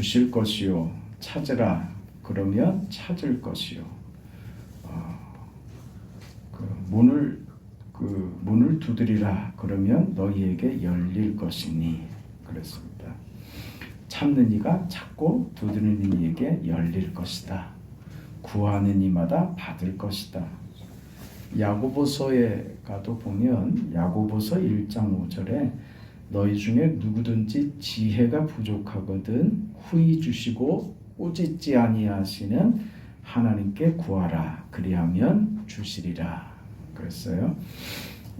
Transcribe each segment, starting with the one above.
주실 것이요 찾으라 그러면 찾을 것이요 어, 그 문을 그 문을 두드리라 그러면 너희에게 열릴 것이니 그랬습니다. 참는 이가 찾고 두드리는 이에게 열릴 것이다. 구하는 이마다 받을 것이다. 야고보서에 가도 보면 야고보서 1장 5절에 너희 중에 누구든지 지혜가 부족하거든 후히 주시고 꾸짖지 아니하시는 하나님께 구하라 그리하면 주시리라 그랬어요.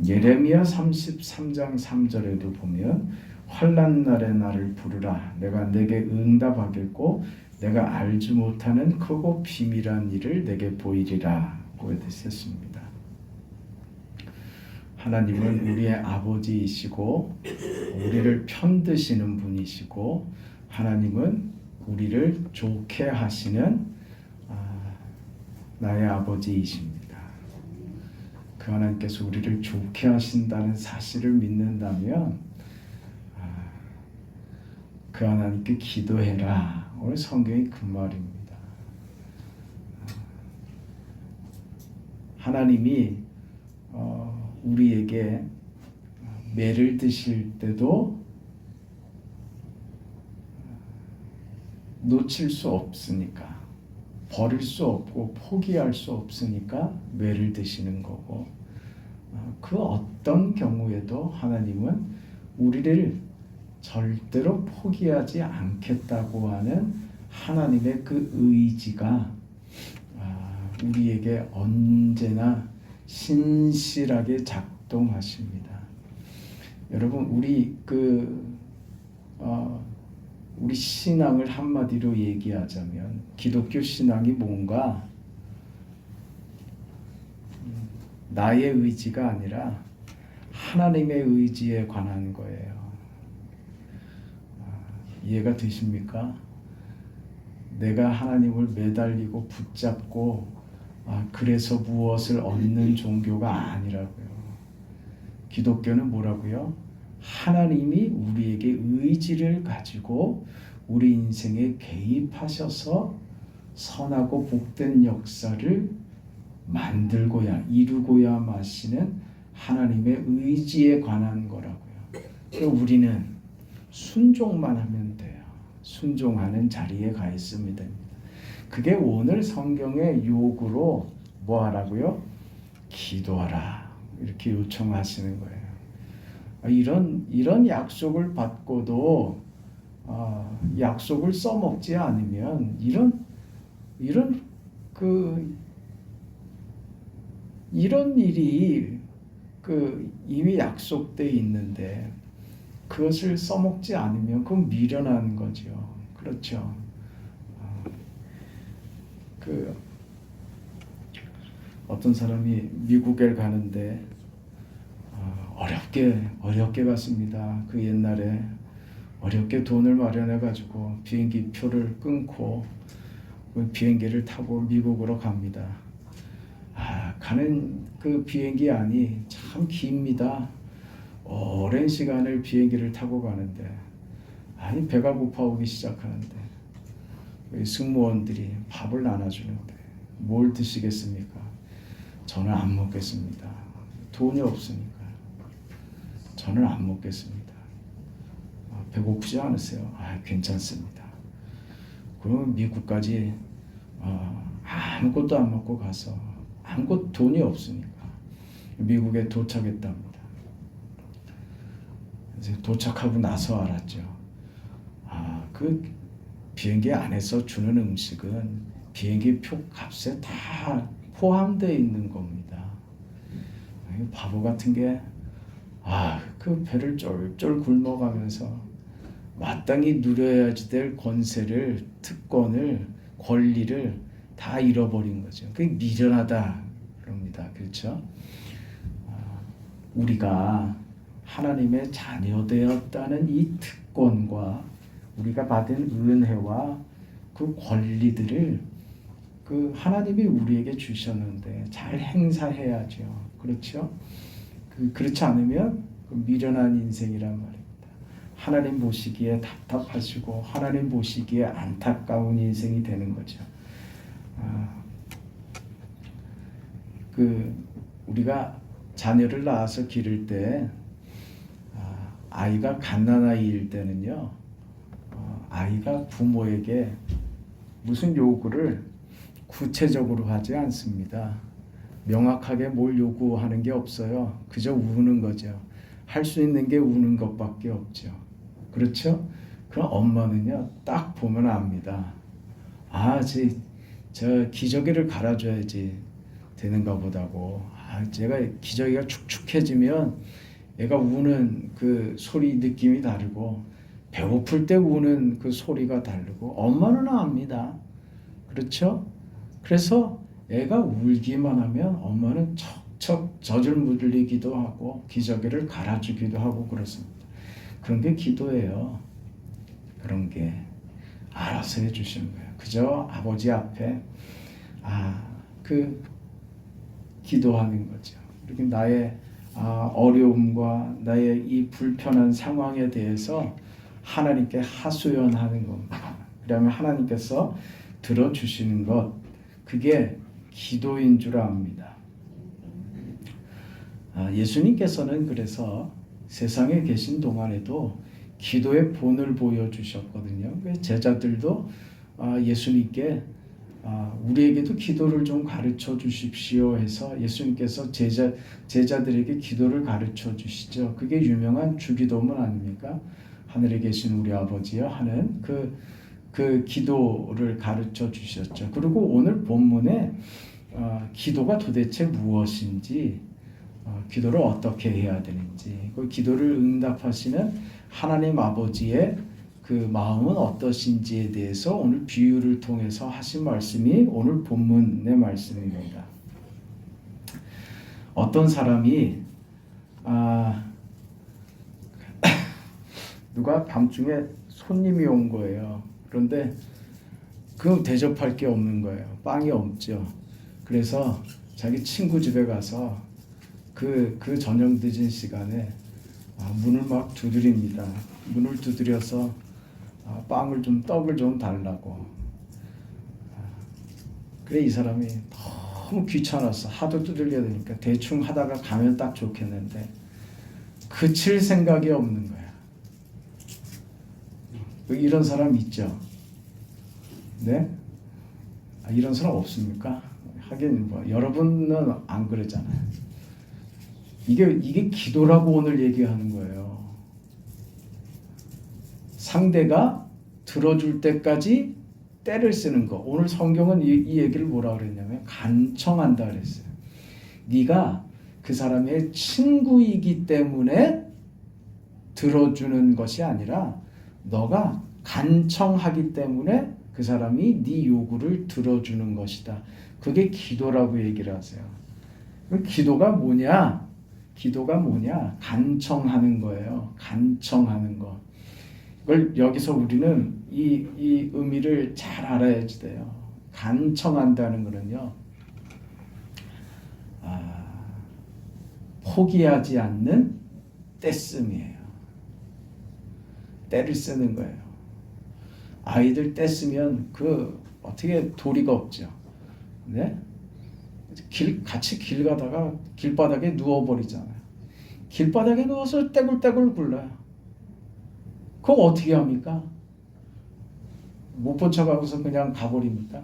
예레미야 33장 3절에도 보면 환난 날에 나를 부르라 내가 내게 응답하겠고 내가 알지 못하는 크고 비밀한 일을 내게 보이리라 고 했습니다. 하나님은 우리의 아버지이시고 우리를 편드시는 분이시고 하나님은 우리를 좋게 하시는 아, 나의 아버지이십니다. 그 하나님께서 우리를 좋게 하신다는 사실을 믿는다면 아, 그 하나님께 기도해라. 오늘 성경이 그 말입니다. 아, 하나님이 어, 우리에게 매를 드실 때도 놓칠 수 없으니까 버릴 수 없고 포기할 수 없으니까 매를 드시는 거고 어, 그 어떤 경우에도 하나님은 우리를 절대로 포기하지 않겠다고 하는 하나님의 그 의지가 아, 우리에게 언제나 신실하게 작동하십니다. 여러분 우리 그 어, 우리 신앙을 한마디로 얘기하자면 기독교 신앙이 뭔가 음, 나의 의지가 아니라 하나님의 의지에 관한 거예요. 아, 이해가 되십니까? 내가 하나님을 매달리고 붙잡고 아, 그래서 무엇을 얻는 종교가 아니라고요. 기독교는 뭐라고요? 하나님이 우리에게 의지를 가지고 우리 인생에 개입하셔서 선하고 복된 역사를 만들고야 이루고야 마시는 하나님의 의지에 관한 거라고요. 우리는 순종만 하면 돼요. 순종하는 자리에 가 있으면 됩니다. 그게 오늘 성경의 요구로 뭐 하라고요? 기도하라. 이렇게 요청하시는 거예요. 아, 이런 이런 약속을 받고도 어, 약속을 써먹지 않으면 이런 이런 그 이런 일이 그 이미 약속돼 있는데 그것을 써먹지 않으면 그건 미련한 거죠. 그렇죠. 어, 그 어떤 사람이 미국에 가는데 어, 어렵게 어렵게 갔습니다. 그 옛날에 어렵게 돈을 마련해 가지고 비행기 표를 끊고 그 비행기를 타고 미국으로 갑니다. 아, 가는 그 비행기 안이 참 깁니다. 오랜 시간을 비행기를 타고 가는데 아니 배가 고파오기 시작하는데 승무원들이 밥을 나눠주는데 뭘 드시겠습니까? 저는 안 먹겠습니다. 돈이 없으니까 저는 안 먹겠습니다. 아, 배고프지 않으세요? 아, 괜찮습니다. 그러면 미국까지 어, 아무것도 안 먹고 가서 아무것 돈이 없으니까 미국에 도착했답니다. 도착하고 나서 알았죠. 아, 그 비행기 안에서 주는 음식은 비행기 표 값에 다 포함되어 있는 겁니다. 바보 같은 게, 아, 그 배를 쫄쫄 굶어가면서 마땅히 누려야지 될 권세를, 특권을, 권리를 다 잃어버린 거죠. 그게 미련하다. 그럽니다. 그렇죠? 우리가 하나님의 자녀되었다는 이 특권과 우리가 받은 은혜와 그 권리들을 그 하나님이 우리에게 주셨는데 잘 행사해야죠. 그렇죠? 그 그렇지 않으면 그 미련한 인생이란 말입니다. 하나님 보시기에 답답하시고 하나님 보시기에 안타까운 인생이 되는 거죠. 아, 그 우리가 자녀를 낳아서 기를 때 아, 아이가 갓난아이일 때는요 어, 아이가 부모에게 무슨 요구를 구체적으로 하지 않습니다. 명확하게 뭘 요구하는 게 없어요. 그저 우는 거죠. 할 수 있는 게 우는 것밖에 없죠. 그렇죠? 그럼 엄마는요, 딱 보면 압니다. 아, 제, 저 기저귀를 갈아줘야지 되는가 보다고. 아, 제가 기저귀가 축축해지면 애가 우는 그 소리 느낌이 다르고, 배고플 때 우는 그 소리가 다르고, 엄마는 압니다. 그렇죠? 그래서 애가 울기만 하면 엄마는 척척 젖을 물리기도 하고 기저귀를 갈아주기도 하고 그렇습니다. 그런 게 기도예요. 그런 게 알아서 해주시는 거예요. 그저 아버지 앞에 아 그 기도하는 거죠. 이렇게 나의 아, 어려움과 나의 이 불편한 상황에 대해서 하나님께 하소연하는 겁니다. 그러면 하나님께서 들어주시는 것 그게 기도인 줄 압니다. 아, 예수님께서는 그래서 세상에 계신 동안에도 기도의 본을 보여주셨거든요. 그 제자들도 아, 예수님께 아, 우리에게도 기도를 좀 가르쳐 주십시오 해서 예수님께서 제자 제자들에게 기도를 가르쳐 주시죠. 그게 유명한 주기도문 아닙니까? 하늘에 계신 우리 아버지여 하는 그, 그 기도를 가르쳐 주셨죠. 그리고 오늘 본문에 어, 기도가 도대체 무엇인지, 어, 기도를 어떻게 해야 되는지, 그 기도를 응답하시는 하나님 아버지의 그 마음은 어떠신지에 대해서 오늘 비유를 통해서 하신 말씀이 오늘 본문의 말씀입니다. 어떤 사람이 아, 누가 밤중에 손님이 온 거예요. 그런데 그 대접할 게 없는 거예요. 빵이 없죠. 그래서 자기 친구 집에 가서 그, 그 저녁 늦은 시간에 아, 문을 막 두드립니다. 문을 두드려서 아, 빵을 좀 떡을 좀 달라고. 아, 그래 이 사람이 너무 귀찮았어. 하도 두들려야 되니까 대충 하다가 가면 딱 좋겠는데 그칠 생각이 없는 거야. 이런 사람 있죠? 네? 아, 이런 사람 없습니까? 하긴 뭐 여러분은 안 그러잖아요. 이게 이게 기도라고 오늘 얘기하는 거예요. 상대가 들어줄 때까지 때를 쓰는 거. 오늘 성경은 이, 이 얘기를 뭐라 그랬냐면 간청한다 그랬어요. 네가 그 사람의 친구이기 때문에 들어주는 것이 아니라 너가 간청하기 때문에 그 사람이 네 요구를 들어주는 것이다. 그게 기도라고 얘기를 하세요. 기도가 뭐냐? 기도가 뭐냐? 간청하는 거예요. 간청하는 거. 이걸 여기서 우리는 이, 이 의미를 잘 알아야지 돼요. 간청한다는 거는요. 아, 포기하지 않는 떼씀이에요. 때를 쓰는 거예요. 아이들 떼쓰면 그 어떻게 도리가 없죠. 네? 길 같이 길 가다가 길바닥에 누워 버리잖아요. 길바닥에 누워서 떼굴떼굴 굴러요. 그거 어떻게 합니까? 못 본 척하고서 그냥 가버립니까?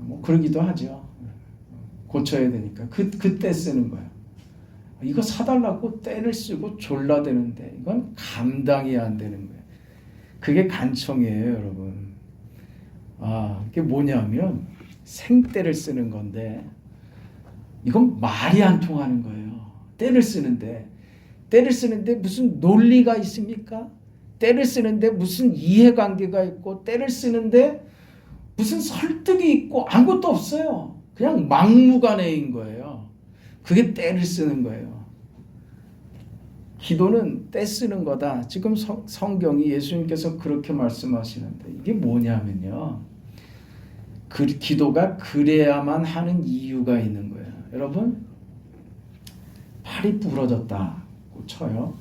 뭐 그러기도 하죠. 고쳐야 되니까 그 그때 쓰는 거예요. 이거 사달라고 때를 쓰고 졸라대는데 이건 감당이 안 되는 거예요. 그게 간청이에요, 여러분. 아, 이게 뭐냐면 생때를 쓰는 건데 이건 말이 안 통하는 거예요. 때를 쓰는데 때를 쓰는데 무슨 논리가 있습니까? 때를 쓰는데 무슨 이해관계가 있고 때를 쓰는데 무슨 설득이 있고 아무것도 없어요. 그냥 막무가내인 거예요. 그게 때를 쓰는 거예요. 기도는 때 쓰는 거다. 지금 성, 성경이 예수님께서 그렇게 말씀하시는데 이게 뭐냐면요. 그 기도가 그래야만 하는 이유가 있는 거예요. 여러분 팔이 부러졌다고 쳐요.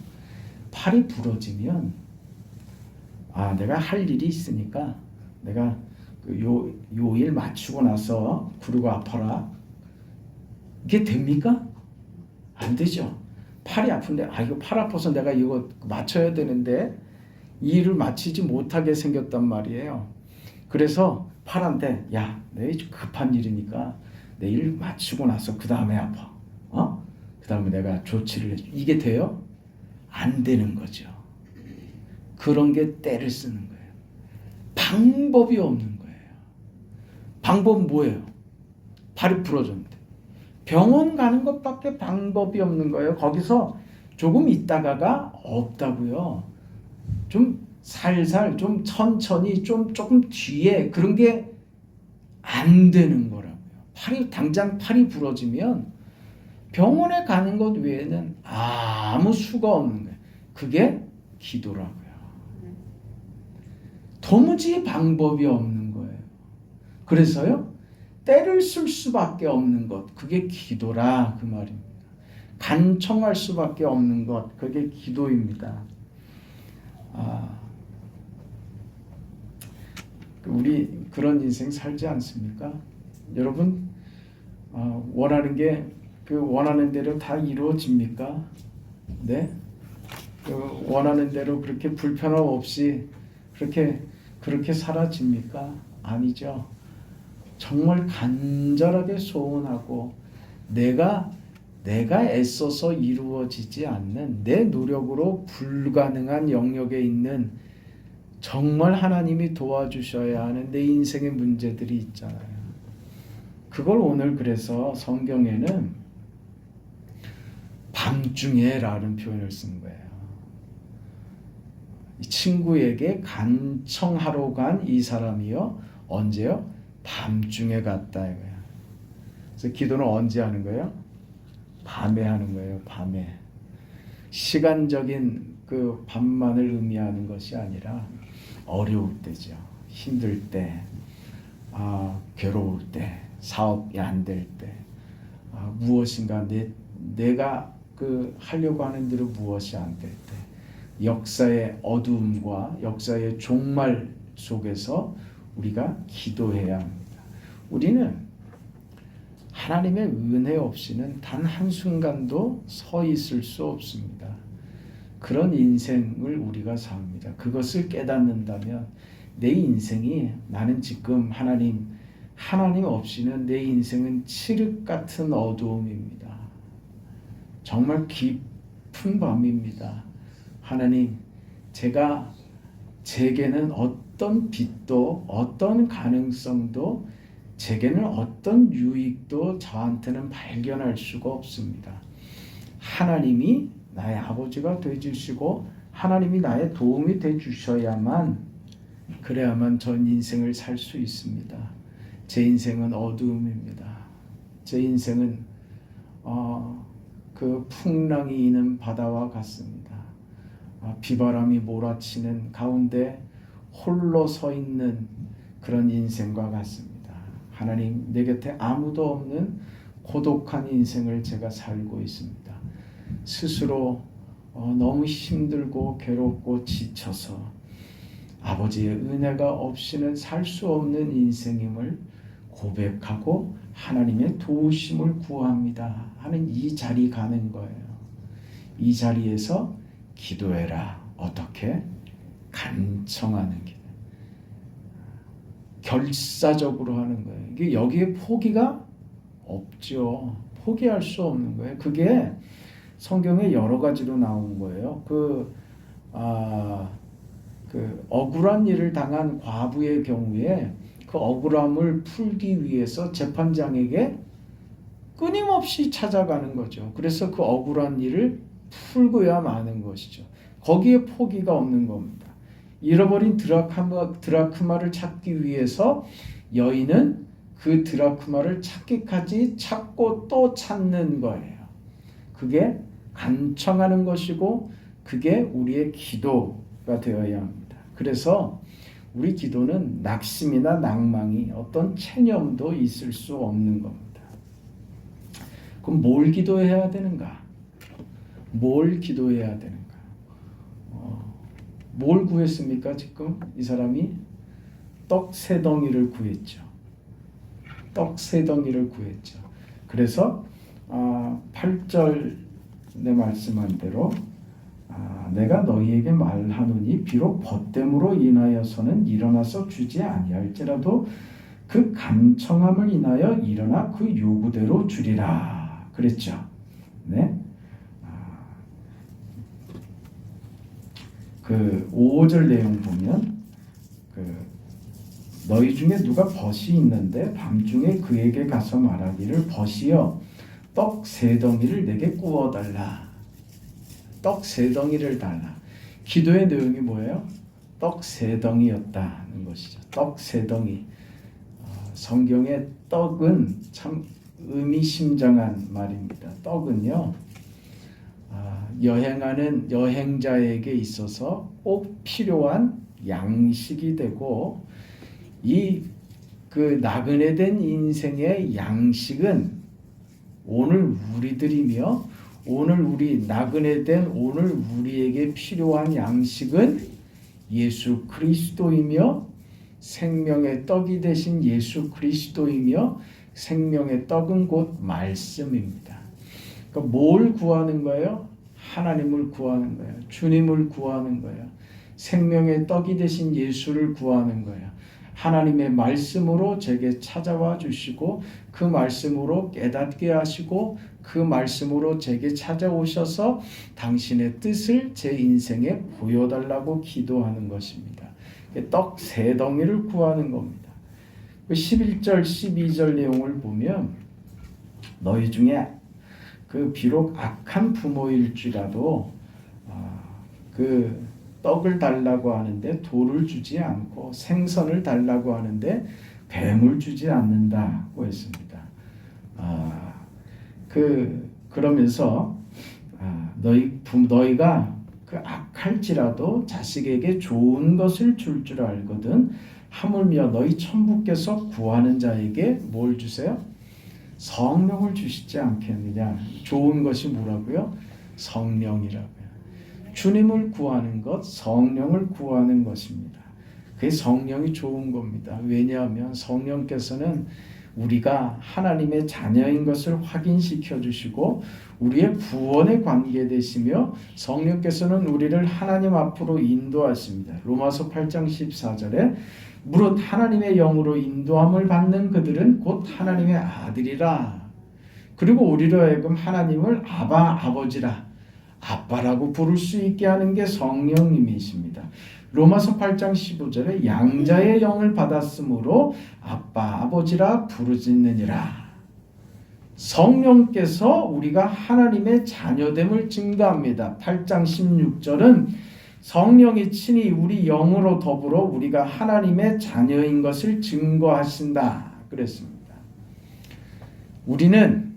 팔이 부러지면 아 내가 할 일이 있으니까 내가 그요요일 마치고 나서 구르고 아파라 이게 됩니까? 안 되죠. 팔이 아픈데 아 이거 팔 아파서 내가 이거 맞춰야 되는데 이 일을 마치지 못하게 생겼단 말이에요. 그래서 팔한테 야, 내 급한 일이니까 내일 마치고 나서 그 다음에 아파. 어? 그 다음에 내가 조치를 해줘. 이게 돼요? 안 되는 거죠. 그런 게 때를 쓰는 거예요. 방법이 없는 거예요. 방법은 뭐예요? 팔이 부러졌는데. 병원 가는 것밖에 방법이 없는 거예요. 거기서 조금 있다가가 없다고요. 좀 살살, 좀 천천히, 좀 조금 뒤에 그런 게 안 되는 거라고요. 팔이 당장 팔이 부러지면 병원에 가는 것 외에는 아무 수가 없는 거예요. 그게 기도라고요. 도무지 방법이 없는 거예요. 그래서요, 때를 쓸 수밖에 없는 것, 그게 기도라 그 말입니다. 간청할 수밖에 없는 것, 그게 기도입니다. 아, 우리 그런 인생 살지 않습니까? 여러분 아, 원하는 게 그 원하는 대로 다 이루어집니까? 네? 그 원하는 대로 그렇게 불편함 없이 그렇게 그렇게 사라집니까? 아니죠. 정말 간절하게 소원하고 내가 내가 애써서 이루어지지 않는 내 노력으로 불가능한 영역에 있는 정말 하나님이 도와주셔야 하는 내 인생의 문제들이 있잖아요. 그걸 오늘 그래서 성경에는 밤중에라는 표현을 쓴 거예요. 이 친구에게 간청하러 간 이 사람이요 언제요? 밤중에 갔다 이거야. 그래서 기도는 언제 하는 거예요? 밤에 하는 거예요. 밤에 시간적인 그 밤만을 의미하는 것이 아니라 어려울 때죠. 힘들 때, 아, 괴로울 때, 사업이 안 될 때, 아, 무엇인가 내 내가 그 하려고 하는 대로 무엇이 안 될 때, 역사의 어두움과 역사의 종말 속에서 우리가 기도해야 합니다. 우리는 하나님의 은혜 없이는 단 한순간도 서 있을 수 없습니다. 그런 인생을 우리가 삽니다. 그것을 깨닫는다면 내 인생이 나는 지금 하나님 하나님 없이는 내 인생은 칠흑 같은 어두움입니다. 정말 깊은 밤입니다. 하나님, 제가 제게는 어떤 빛도 어떤 가능성도 제게는 어떤 유익도 저한테는 발견할 수가 없습니다. 하나님이 나의 아버지가 되 주시고 하나님이 나의 도움이 돼 주셔야만 그래야만 전 인생을 살 수 있습니다. 제 인생은 어두움입니다. 제 인생은 어, 그 풍랑이 있는 바다와 같습니다. 아, 비바람이 몰아치는 가운데 홀로 서 있는 그런 인생과 같습니다. 하나님 내 곁에 아무도 없는 고독한 인생을 제가 살고 있습니다. 스스로 어, 너무 힘들고 괴롭고 지쳐서 아버지의 은혜가 없이는 살 수 없는 인생임을 고백하고 하나님의 도우심을 구합니다 하는 이 자리 가는 거예요. 이 자리에서 기도해라. 어떻게? 간청하는 길. 결사적으로 하는 거예요. 이게 여기에 포기가 없죠. 포기할 수 없는 거예요. 그게 성경에 여러 가지로 나온 거예요. 그, 아, 그 억울한 일을 당한 과부의 경우에 그 억울함을 풀기 위해서 재판장에게 끊임없이 찾아가는 거죠. 그래서 그 억울한 일을 풀고야 마는 것이죠. 거기에 포기가 없는 겁니다. 잃어버린 드라크마, 드라크마를 찾기 위해서 여인은 그 드라크마를 찾기까지 찾고 또 찾는 거예요. 그게 간청하는 것이고 그게 우리의 기도가 되어야 합니다. 그래서 우리 기도는 낙심이나 낭망이 어떤 체념도 있을 수 없는 겁니다. 그럼 뭘 기도해야 되는가? 뭘 기도해야 되는가? 어, 뭘 구했습니까? 지금 이 사람이 떡 세 덩이를 구했죠. 떡 세 덩이를 구했죠. 그래서 아, 8절 내 말씀한 대로 아, 내가 너희에게 말하노니 비록 벗됨으로 인하여서는 일어나서 주지 아니할지라도 그 간청함을 인하여 일어나 그 요구대로 주리라 그랬죠. 네. 아, 그 5절 내용 보면 그 너희 중에 누가 벗이 있는데 밤중에 그에게 가서 말하기를 벗이여 떡 세 덩이를 내게 구워 달라. 떡 세 덩이를 달라. 기도의 내용이 뭐예요? 떡 세 덩이였다는 것이죠. 떡 세 덩이. 어, 성경의 떡은 참 의미심장한 말입니다. 떡은요. 아, 여행하는 여행자에게 있어서 꼭 필요한 양식이 되고 이 그 나그네 된 인생의 양식은 오늘 우리들이며 오늘 우리 나그네 된 오늘 우리에게 필요한 양식은 예수 그리스도이며 생명의 떡이 되신 예수 그리스도이며 생명의 떡은 곧 말씀입니다. 그러니까 뭘 구하는 거예요? 하나님을 구하는 거예요. 주님을 구하는 거예요. 생명의 떡이 되신 예수를 구하는 거예요. 하나님의 말씀으로 제게 찾아와 주시고 그 말씀으로 깨닫게 하시고 그 말씀으로 제게 찾아오셔서 당신의 뜻을 제 인생에 보여달라고 기도하는 것입니다. 떡 세 덩이를 구하는 겁니다. 11절, 12절 내용을 보면 너희 중에 그 비록 악한 부모일지라도 아, 그 떡을 달라고 하는데 돌을 주지 않고 생선을 달라고 하는데 뱀을 주지 않는다고 했습니다. 아, 그 그러면서 아, 너희 부, 너희가 그 악할지라도 자식에게 좋은 것을 줄줄 알거든 하물며 너희 천부께서 구하는 자에게 뭘 주세요? 성령을 주시지 않겠느냐? 좋은 것이 뭐라고요? 성령이라고요. 주님을 구하는 것, 성령을 구하는 것입니다. 그 성령이 좋은 겁니다. 왜냐하면 성령께서는 우리가 하나님의 자녀인 것을 확인시켜 주시고 우리의 구원에 관계되시며 성령께서는 우리를 하나님 앞으로 인도하십니다. 로마서 8장 14절에 무릇 하나님의 영으로 인도함을 받는 그들은 곧 하나님의 아들이라. 그리고 우리로 하여금 하나님을 아바 아버지라 아빠라고 부를 수 있게 하는 게 성령님이십니다. 로마서 8장 15절에 양자의 영을 받았으므로 아빠 아버지라 부르짖느니라. 성령께서 우리가 하나님의 자녀됨을 증거합니다. 8장 16절은 성령이 친히 우리 영으로 더불어 우리가 하나님의 자녀인 것을 증거하신다. 그랬습니다. 우리는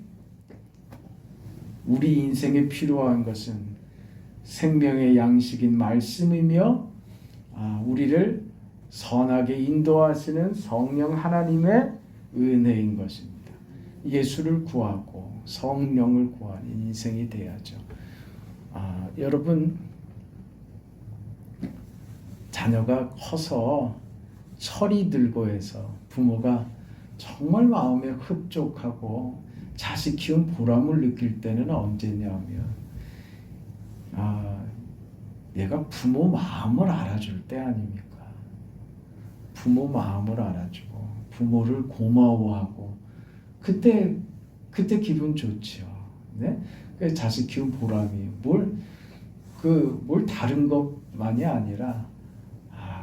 우리 인생에 필요한 것은 생명의 양식인 말씀이며 아, 우리를 선하게 인도하시는 성령 하나님의 은혜인 것입니다. 예수를 구하고 성령을 구하는 인생이 돼야죠. 아, 여러분 자녀가 커서 철이 들고 해서 부모가 정말 마음에 흡족하고 자식 키운 보람을 느낄 때는 언제냐면 아 얘가 부모 마음을 알아줄 때 아닙니까? 부모 마음을 알아주고 부모를 고마워하고 그때 그때 기분 좋죠. 네? 그 자식 키운 보람이 뭘그 뭘 다른 것만이 아니라 아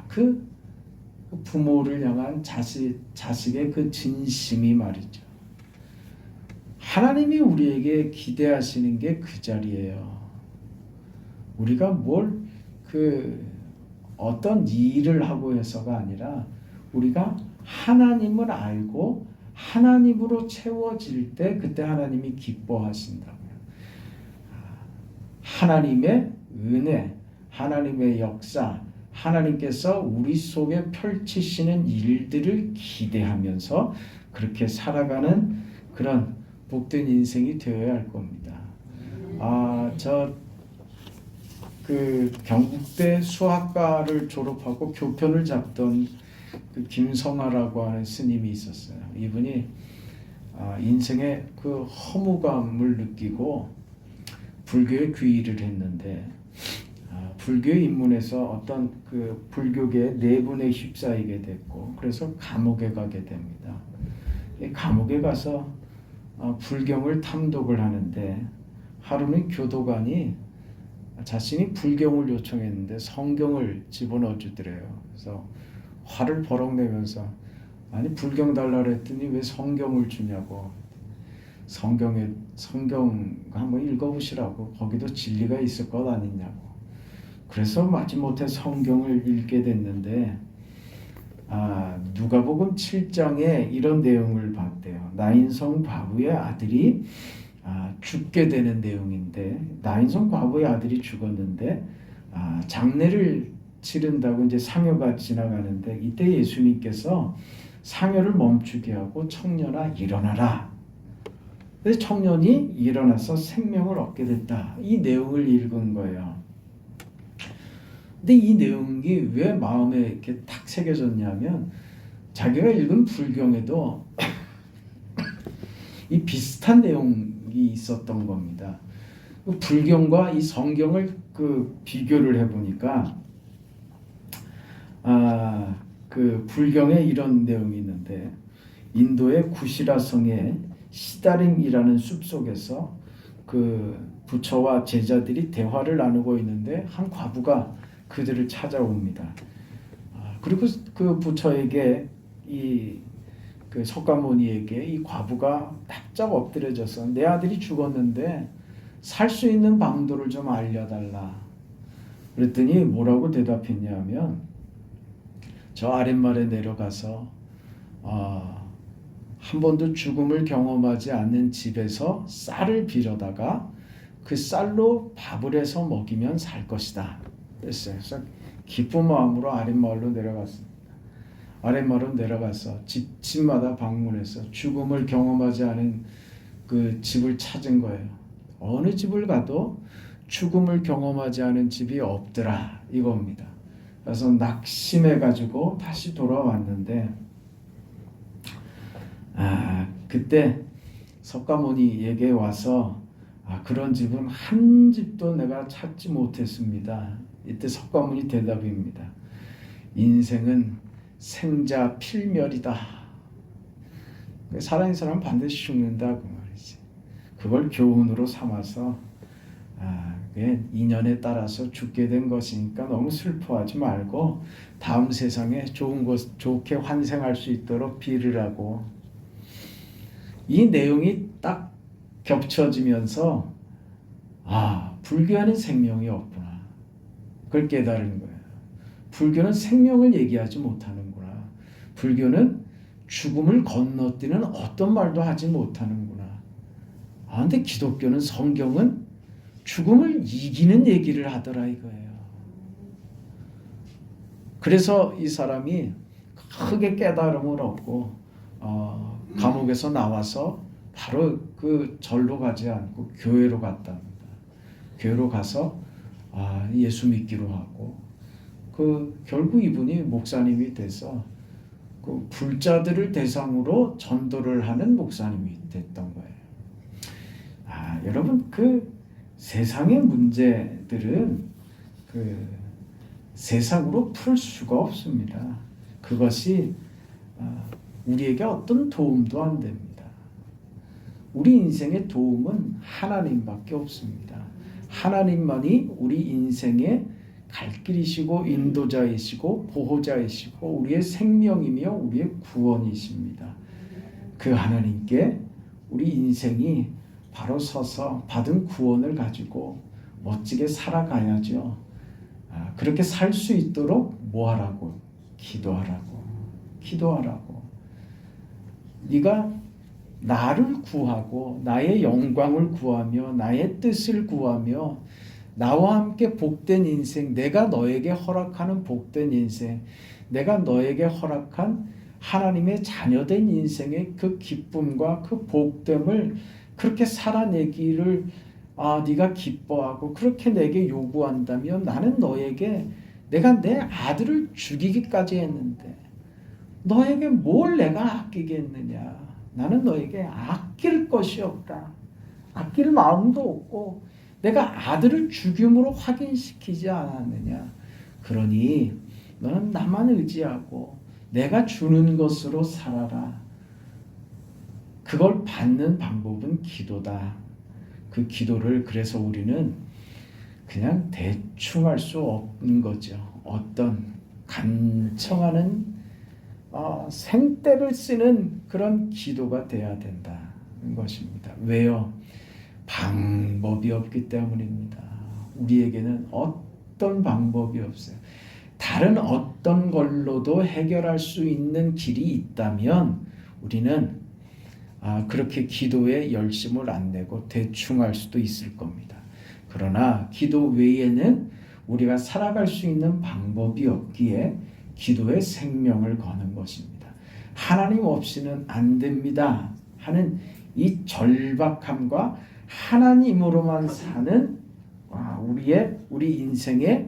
그그 부모를 향한 자식 자식의 그 진심이 말이죠. 하나님이 우리에게 기대하시는 게 그 자리예요. 우리가 뭘 그 어떤 일을 하고 해서가 아니라 우리가 하나님을 알고 하나님으로 채워질 때 그때 하나님이 기뻐하신다고요. 하나님의 은혜, 하나님의 역사, 하나님께서 우리 속에 펼치시는 일들을 기대하면서 그렇게 살아가는 그런 복된 인생이 되어야 할 겁니다. 아, 저 그 경북대 수학과를 졸업하고 교편을 잡던 그 김성아라고 하는 스님이 있었어요. 이분이 아, 인생의 그 허무감을 느끼고 불교에 귀의를 했는데 아, 불교 입문에서 어떤 그 불교계 내분에 휩싸이게 됐고 그래서 감옥에 가게 됩니다. 이 감옥에 가서 어, 불경을 탐독을 하는데 하루는 교도관이 자신이 불경을 요청했는데 성경을 집어넣어 주더래요. 그래서 화를 버럭 내면서 아니 불경 달라 그랬더니 왜 성경을 주냐고 성경에 성경 한번 읽어보시라고 거기도 진리가 있을 것 아니냐고 그래서 마지못해 성경을 읽게 됐는데 아, 누가복음 7장에 이런 내용을 봤대요. 나인성 과부의 아들이 아, 죽게 되는 내용인데 나인성 과부의 아들이 죽었는데 아, 장례를 치른다고 이제 상여가 지나가는데 이때 예수님께서 상여를 멈추게 하고 청년아 일어나라. 그래서 청년이 일어나서 생명을 얻게 됐다. 이 내용을 읽은 거예요. 근데 이 내용이 왜 마음에 이렇게 탁 새겨졌냐면 자기가 읽은 불경에도 이 비슷한 내용이 있었던 겁니다. 그 불경과 이 성경을 그 비교를 해보니까 아, 그 불경에 이런 내용이 있는데 인도의 구시라 성의 시다림이라는 숲 속에서 그 부처와 제자들이 대화를 나누고 있는데 한 과부가 그들을 찾아옵니다. 아, 그리고 그 부처에게 이 그 석가모니에게 이 과부가 납작 엎드려져서 내 아들이 죽었는데 살 수 있는 방도를 좀 알려달라. 그랬더니 뭐라고 대답했냐면 저 아랫말에 내려가서 어, 한 번도 죽음을 경험하지 않는 집에서 쌀을 빌어다가 그 쌀로 밥을 해서 먹이면 살 것이다. 그래서 기쁜 마음으로 아랫마을로 내려갔습니다. 아랫마을로 내려가서 집, 집마다 방문해서 죽음을 경험하지 않은 그 집을 찾은 거예요. 어느 집을 가도 죽음을 경험하지 않은 집이 없더라 이겁니다. 그래서 낙심해 가지고 다시 돌아왔는데 아 그때 석가모니에게 와서 아 그런 집은 한 집도 내가 찾지 못했습니다. 이때 석가모니 대답입니다. 인생은 생자 필멸이다. 살아있는 사람은 반드시 죽는다 그 말이지. 그걸 교훈으로 삼아서 아, 인연에 따라서 죽게 된 것이니까 너무 슬퍼하지 말고 다음 세상에 좋은 것 좋게 환생할 수 있도록 빌으라고 이 내용이 딱 겹쳐지면서 아 불교에는 생명이 없구나 그걸 깨달은 거예요. 불교는 생명을 얘기하지 못하는구나. 불교는 죽음을 건너뛰는 어떤 말도 하지 못하는구나. 아 근데 기독교는 성경은 죽음을 이기는 얘기를 하더라 이거예요. 그래서 이 사람이 크게 깨달음을 얻고 어, 감옥에서 나와서 바로 그 절로 가지 않고 교회로 갔답니다. 교회로 가서 아, 예수 믿기로 하고 그 결국 이분이 목사님이 돼서 그 불자들을 대상으로 전도를 하는 목사님이 됐던 거예요. 아, 여러분 그 세상의 문제들은 그 세상으로 풀 수가 없습니다. 그것이 아, 우리에게 어떤 도움도 안 됩니다. 우리 인생의 도움은 하나님밖에 없습니다. 하나님만이 우리 인생의 갈 길이시고 인도자이시고 보호자이시고 우리의 생명이며 우리의 구원이십니다. 그 하나님께 우리 인생이 바로 서서 받은 구원을 가지고 멋지게 살아가야죠. 아, 그렇게 살 수 있도록 뭐 하라고? 기도하라고. 기도하라고. 네가 나를 구하고 나의 영광을 구하며 나의 뜻을 구하며 나와 함께 복된 인생, 내가 너에게 허락하는 복된 인생, 내가 너에게 허락한 하나님의 자녀된 인생의 그 기쁨과 그 복됨을 그렇게 살아내기를 아, 네가 기뻐하고 그렇게 내게 요구한다면 나는 너에게 내가 내 아들을 죽이기까지 했는데 너에게 뭘 내가 아끼겠느냐? 나는 너에게 아낄 것이 없다. 아낄 마음도 없고 내가 아들을 죽임으로 확인시키지 않았느냐? 그러니 너는 나만 의지하고 내가 주는 것으로 살아라. 그걸 받는 방법은 기도다. 그 기도를 그래서 우리는 그냥 대충 할 수 없는 거죠. 어떤 간청하는 어, 생떼를 쓰는 그런 기도가 돼야 된다는 것입니다. 왜요? 방법이 없기 때문입니다. 우리에게는 어떤 방법이 없어요. 다른 어떤 걸로도 해결할 수 있는 길이 있다면 우리는 아, 그렇게 기도에 열심을 안 내고 대충 할 수도 있을 겁니다. 그러나 기도 외에는 우리가 살아갈 수 있는 방법이 없기에 기도에 생명을 거는 것입니다. 하나님 없이는 안 됩니다. 하는 이 절박함과 하나님으로만 사는 와, 우리의 우리 인생의